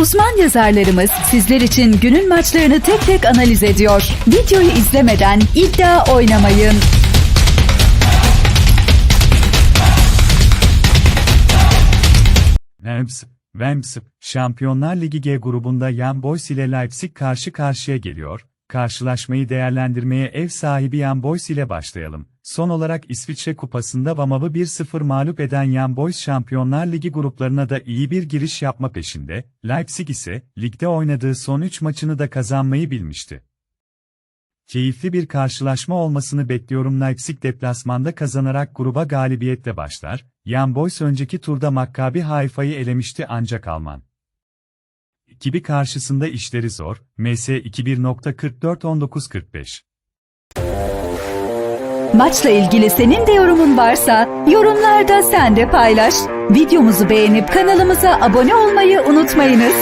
Uzman yazarlarımız sizler için günün maçlarını tek tek analiz ediyor. Videoyu izlemeden iddia oynamayın. Rams, Rams, Şampiyonlar Ligi G grubunda Young Boys ile Leipzig karşı karşıya geliyor. Karşılaşmayı değerlendirmeye ev sahibi Young Boys ile başlayalım. Son olarak İsviçre Kupası'nda Vamav'ı 1-0 mağlup eden Young Boys Şampiyonlar Ligi gruplarına da iyi bir giriş yapma peşinde, Leipzig ise ligde oynadığı son 3 maçını da kazanmayı bilmişti. Keyifli bir karşılaşma olmasını bekliyorum Leipzig deplasmanda kazanarak gruba galibiyetle başlar, Young Boys önceki turda Maccabi Haifa'yı elemişti ancak Alman. Ekibi karşısında işleri zor, MS 21.44-19.45. Maçla ilgili senin de yorumun varsa yorumlarda sen de paylaş. Videomuzu beğenip kanalımıza abone olmayı unutmayınız.